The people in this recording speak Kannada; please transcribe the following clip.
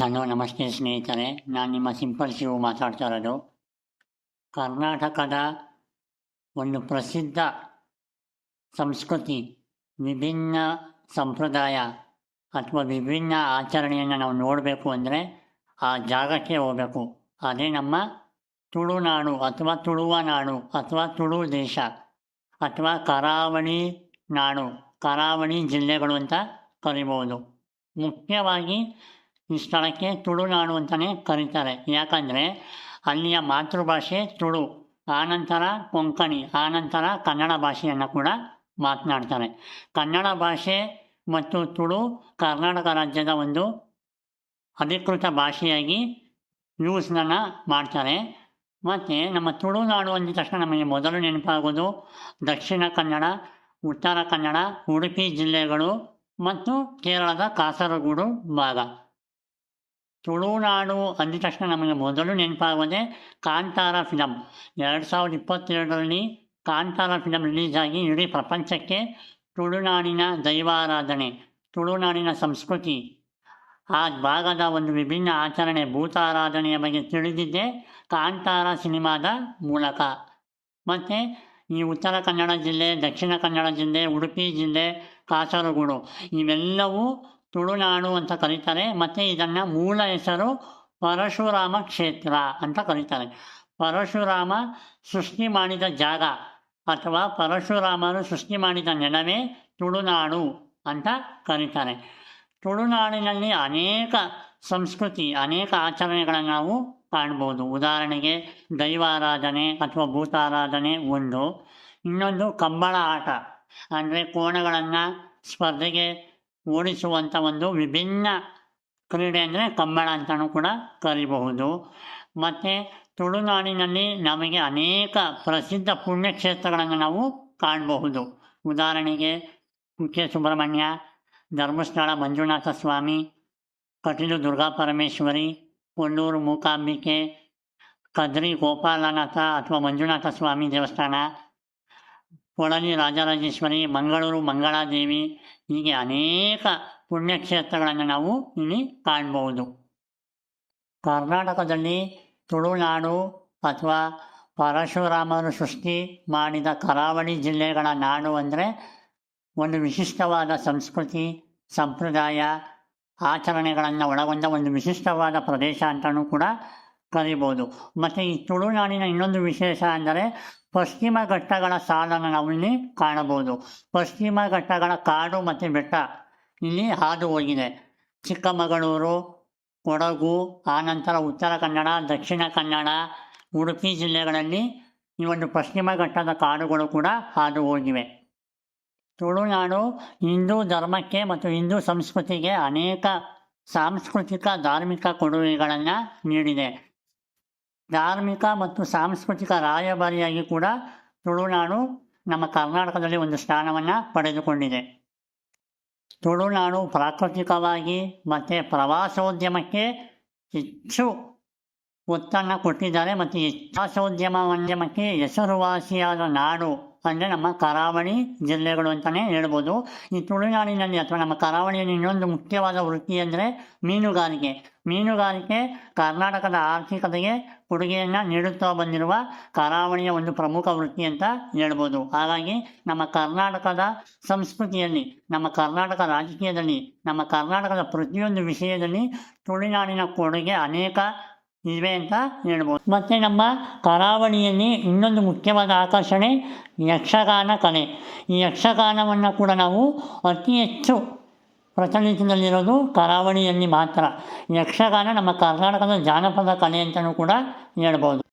ಹಲೋ, ನಮಸ್ತೆ ಸ್ನೇಹಿತರೆ. ನಾನು ನಿಮ್ಮ ಸಿಂಪಲ್ ಶಿವು ಮಾತಾಡ್ತಾ ಇರೋದು ಕರ್ನಾಟಕದ ಒಂದು ಪ್ರಸಿದ್ಧ ಸಂಸ್ಕೃತಿ, ವಿಭಿನ್ನ ಸಂಪ್ರದಾಯ ಅಥವಾ ವಿಭಿನ್ನ ಆಚರಣೆಯನ್ನು ನಾವು ನೋಡಬೇಕು ಅಂದರೆ ಆ ಜಾಗಕ್ಕೆ ಹೋಗಬೇಕು. ಅದೇ ನಮ್ಮ ತುಳುನಾಡು ಅಥವಾ ತುಳುವ ನಾಡು ಅಥವಾ ತುಳು ದೇಶ ಅಥವಾ ಕರಾವಳಿ ನಾಡು, ಕರಾವಳಿ ಜಿಲ್ಲೆಗಳು ಅಂತ ಕರಿಬೋದು. ಮುಖ್ಯವಾಗಿ ಈ ಸ್ಥಳಕ್ಕೆ ತುಳುನಾಡು ಅಂತಲೇ ಕರೀತಾರೆ. ಯಾಕಂದರೆ ಅಲ್ಲಿಯ ಮಾತೃಭಾಷೆ ತುಳು, ಆನಂತರ ಕೊಂಕಣಿ, ಆನಂತರ ಕನ್ನಡ ಭಾಷೆಯನ್ನು ಕೂಡ ಮಾತನಾಡ್ತಾರೆ. ಕನ್ನಡ ಭಾಷೆ ಮತ್ತು ತುಳು ಕರ್ನಾಟಕ ರಾಜ್ಯದ ಒಂದು ಅಧಿಕೃತ ಭಾಷೆಯಾಗಿ ಯೂಸ್ನನ್ನು ಮಾಡ್ತಾರೆ. ಮತ್ತು ನಮ್ಮ ತುಳುನಾಡು ಅಂದ ತಕ್ಷಣ ನಮಗೆ ಮೊದಲು ನೆನಪಾಗೋದು ದಕ್ಷಿಣ ಕನ್ನಡ, ಉತ್ತರ ಕನ್ನಡ, ಉಡುಪಿ ಜಿಲ್ಲೆಗಳು ಮತ್ತು ಕೇರಳದ ಕಾಸರಗೋಡು ಭಾಗ. ತುಳುನಾಡು ಅಂದ ತಕ್ಷಣ ನಮಗೆ ಮೊದಲು ನೆನಪಾಗೋದೇ ಕಾಂತಾರ ಫಿಲಮ್ ಎರಡು ಸಾವಿರದ ಇಪ್ಪತ್ತೆರಡರಲ್ಲಿ ಕಾಂತಾರ ಫಿಲಮ್ ರಿಲೀಸ್ ಆಗಿ ಇಡೀ ಪ್ರಪಂಚಕ್ಕೆ ತುಳುನಾಡಿನ ದೈವಾರಾಧನೆ, ತುಳುನಾಡಿನ ಸಂಸ್ಕೃತಿ, ಆ ಭಾಗದ ಒಂದು ವಿಭಿನ್ನ ಆಚರಣೆ ಭೂತಾರಾಧನೆಯ ಬಗ್ಗೆ ತಿಳಿದಿದ್ದೆ ಕಾಂತಾರ ಸಿನಿಮಾದ ಮೂಲಕ. ಮತ್ತು ಈ ಉತ್ತರ ಕನ್ನಡ ಜಿಲ್ಲೆ, ದಕ್ಷಿಣ ಕನ್ನಡ ಜಿಲ್ಲೆ, ಉಡುಪಿ ಜಿಲ್ಲೆ, ಕಾಸರಗೋಡು, ಇವೆಲ್ಲವೂ ತುಳುನಾಡು ಅಂತ ಕರೀತಾರೆ. ಮತ್ತು ಇದನ್ನು ಮೂಲ ಹೆಸರು ಪರಶುರಾಮ ಕ್ಷೇತ್ರ ಅಂತ ಕರೀತಾರೆ. ಪರಶುರಾಮ ಸೃಷ್ಟಿ ಮಾಡಿದ ಜಾಗ ಅಥವಾ ಪರಶುರಾಮರು ಸೃಷ್ಟಿ ಮಾಡಿದ ನೆಲವೇ ತುಳುನಾಡು ಅಂತ ಕರೀತಾರೆ. ತುಳುನಾಡಿನಲ್ಲಿ ಅನೇಕ ಸಂಸ್ಕೃತಿ, ಅನೇಕ ಆಚರಣೆಗಳನ್ನು ನಾವು ಕಾಣ್ಬೋದು. ಉದಾಹರಣೆಗೆ ದೈವಾರಾಧನೆ ಅಥವಾ ಭೂತಾರಾಧನೆ ಒಂದು. ಇನ್ನೊಂದು ಕಂಬಳ ಆಟ. ಅಂದರೆ ಕೋಣಗಳನ್ನು ಸ್ಪರ್ಧೆಗೆ ಓಡಿಸುವಂಥ ಒಂದು ವಿಭಿನ್ನ ಕ್ರೀಡೆ ಅಂದರೆ ಕಂಬಳ ಅಂತಲೂ ಕೂಡ ಕರಿಬಹುದು. ಮತ್ತು ತುಳುನಾಡಿನಲ್ಲಿ ನಮಗೆ ಅನೇಕ ಪ್ರಸಿದ್ಧ ಪುಣ್ಯಕ್ಷೇತ್ರಗಳನ್ನು ನಾವು ಕಾಣಬಹುದು. ಉದಾಹರಣೆಗೆ ಕುಕ್ಕೆ ಸುಬ್ರಹ್ಮಣ್ಯ, ಧರ್ಮಸ್ಥಳ, ಮಂಜುನಾಥ ಸ್ವಾಮಿ, ಕಟೀಲು ದುರ್ಗಾ ಪರಮೇಶ್ವರಿ ಕೊಲ್ಲೂರು ಮೂಕಾಂಬಿಕೆ, ಕದ್ರಿ ಗೋಪಾಲನಾಥ ಅಥವಾ ಮಂಜುನಾಥ ಸ್ವಾಮಿ ದೇವಸ್ಥಾನ ಕೊಳಲಿ ರಾಜರಾಜೇಶ್ವರಿ, ಮಂಗಳೂರು ಮಂಗಳಾದೇವಿ ಹೀಗೆ ಅನೇಕ ಪುಣ್ಯಕ್ಷೇತ್ರಗಳನ್ನು ನಾವು ಇಲ್ಲಿ ಕಾಣ್ಬೋದು. ಕರ್ನಾಟಕದಲ್ಲಿ ತುಳುನಾಡು ಅಥವಾ ಪರಶುರಾಮರು ಸೃಷ್ಟಿ ಮಾಡಿದ ಕರಾವಳಿ ಜಿಲ್ಲೆಗಳ ನಾಡು ಅಂದರೆ ಒಂದು ವಿಶಿಷ್ಟವಾದ ಸಂಸ್ಕೃತಿ, ಸಂಪ್ರದಾಯ, ಆಚರಣೆಗಳನ್ನು ಒಳಗೊಂಡ ಒಂದು ವಿಶಿಷ್ಟವಾದ ಪ್ರದೇಶ ಅಂತಲೂ ಕೂಡ ಕರಿಬೋದು ಮತ್ತು ಈ ತುಳುನಾಡಿನ ಇನ್ನೊಂದು ವಿಶೇಷ ಅಂದರೆ ಪಶ್ಚಿಮ ಘಟ್ಟಗಳ ಸಾಲನ್ನು ನಾವಿಲ್ಲಿ ಕಾಣಬಹುದು ಪಶ್ಚಿಮ ಘಟ್ಟಗಳ ಕಾಡು ಮತ್ತು ಬೆಟ್ಟ ಇಲ್ಲಿ ಹಾದು ಹೋಗಿದೆ. ಚಿಕ್ಕಮಗಳೂರು, ಕೊಡಗು ಆನಂತರ ಉತ್ತರ ಕನ್ನಡ, ದಕ್ಷಿಣ ಕನ್ನಡ, ಉಡುಪಿ ಜಿಲ್ಲೆಗಳಲ್ಲಿ ಈ ಒಂದು ಪಶ್ಚಿಮ ಘಟ್ಟದ ಕಾಡುಗಳು ಕೂಡ ಹಾದು ಹೋಗಿವೆ. ತುಳುನಾಡು ಹಿಂದೂ ಧರ್ಮಕ್ಕೆ ಮತ್ತು ಹಿಂದೂ ಸಂಸ್ಕೃತಿಗೆ ಅನೇಕ ಸಾಂಸ್ಕೃತಿಕ, ಧಾರ್ಮಿಕ ಕೊಡುಗೆಗಳನ್ನು ನೀಡಿದೆ. ಧಾರ್ಮಿಕ ಮತ್ತು ಸಾಂಸ್ಕೃತಿಕ ರಾಯಭಾರಿಯಾಗಿ ಕೂಡ ತುಳುನಾಡು ನಮ್ಮ ಕರ್ನಾಟಕದಲ್ಲಿ ಒಂದು ಸ್ಥಾನವನ್ನು ಪಡೆದುಕೊಂಡಿದೆ. ತುಳುನಾಡು ಪ್ರಾಕೃತಿಕವಾಗಿ ಮತ್ತು ಪ್ರವಾಸೋದ್ಯಮಕ್ಕೆ ಹೆಚ್ಚು ಒತ್ತನ್ನು ಕೊಟ್ಟಿದ್ದಾರೆ ಮತ್ತು ಪ್ರವಾಸೋದ್ಯಮ ಉದ್ಯಮಕ್ಕೆ ಹೆಸರುವಾಸಿಯಾದ ನಾಡು ಅಂದರೆ ನಮ್ಮ ಕರಾವಳಿ ಜಿಲ್ಲೆಗಳು ಅಂತಲೇ ಹೇಳ್ಬೋದು. ಈ ತುಳುನಾಡಿನಲ್ಲಿ ಅಥವಾ ನಮ್ಮ ಕರಾವಳಿಯಲ್ಲಿ ಇನ್ನೊಂದು ಮುಖ್ಯವಾದ ವೃತ್ತಿ ಅಂದರೆ ಮೀನುಗಾರಿಕೆ. ಮೀನುಗಾರಿಕೆ ಕರ್ನಾಟಕದ ಆರ್ಥಿಕತೆಗೆ ಕೊಡುಗೆಯನ್ನು ನೀಡುತ್ತಾ ಬಂದಿರುವ ಕರಾವಳಿಯ ಒಂದು ಪ್ರಮುಖ ವೃತ್ತಿ ಅಂತ ಹೇಳ್ಬೋದು. ಹಾಗಾಗಿ ನಮ್ಮ ಕರ್ನಾಟಕದ ಸಂಸ್ಕೃತಿಯಲ್ಲಿ, ನಮ್ಮ ಕರ್ನಾಟಕ ರಾಜಕೀಯದಲ್ಲಿ, ನಮ್ಮ ಕರ್ನಾಟಕದ ಪ್ರತಿಯೊಂದು ವಿಷಯದಲ್ಲಿ ತುಳುನಾಡಿನ ಕೊಡುಗೆ ಅನೇಕ ಇವೆ ಅಂತ ಹೇಳ್ಬೋದು. ಮತ್ತು ನಮ್ಮ ಕರಾವಳಿಯಲ್ಲಿ ಇನ್ನೊಂದು ಮುಖ್ಯವಾದ ಆಕರ್ಷಣೆ ಯಕ್ಷಗಾನ ಕಲೆ. ಈ ಯಕ್ಷಗಾನವನ್ನು ಕೂಡ ನಾವು ಅತಿ ಹೆಚ್ಚು ಪ್ರಚಲಿತದಲ್ಲಿರೋದು ಕರಾವಳಿಯಲ್ಲಿ ಮಾತ್ರ. ಯಕ್ಷಗಾನ ನಮ್ಮ ಕರ್ನಾಟಕದ ಜಾನಪದ ಕಲೆ ಅಂತಲೂ ಕೂಡ ಹೇಳ್ಬೋದು.